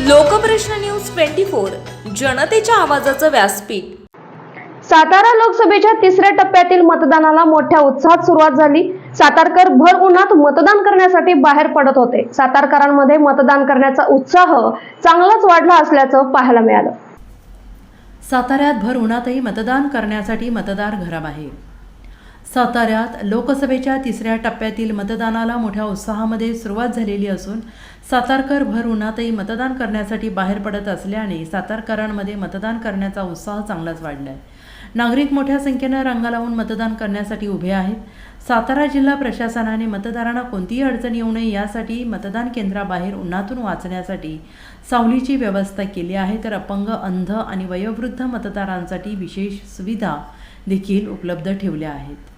Lokprashna news twenty four जनतेच्या आवाजाचं व्यासपीठ. सातारा लोकसभेच्या तिसऱ्या टप्प्यातील मतदानाला मोठ्या उत्साहात सुरुवात झाली. सातारकर भर उन्हात मतदान करण्यासाठी बाहेर पडत होते. सातारकरांमध्ये मतदान करण्याचा उत्साह चांगलाच वाढला असल्याचं पाहायला मिळालं. साताऱ्यात भर उन्हातही मतदान करण्यासाठी मतदार घराबाहेर. साताऱ्यात लोकसभेच्या तिसऱ्या टप्प्यातील मतदानाला मोठ्या उत्साहामध्ये सुरुवात झालेली असून सातारकर भर उन्हातही मतदान करण्यासाठी बाहेर पडत असल्याने सातारकरांमध्ये मतदान करण्याचा उत्साह चांगलाच वाढला आहे नागरिक मोठ्या संख्येनं रांगा लावून मतदान करण्यासाठी उभे आहेत. सातारा जिल्हा प्रशासनाने मतदारांना कोणतीही अडचण येऊ नये यासाठी मतदान केंद्राबाहेर उन्हातून वाचण्यासाठी सावलीची व्यवस्था केली आहे. तर अपंग अंध आणि वयोवृद्ध मतदारांसाठी विशेष सुविधा देखील उपलब्ध ठेवल्या आहेत.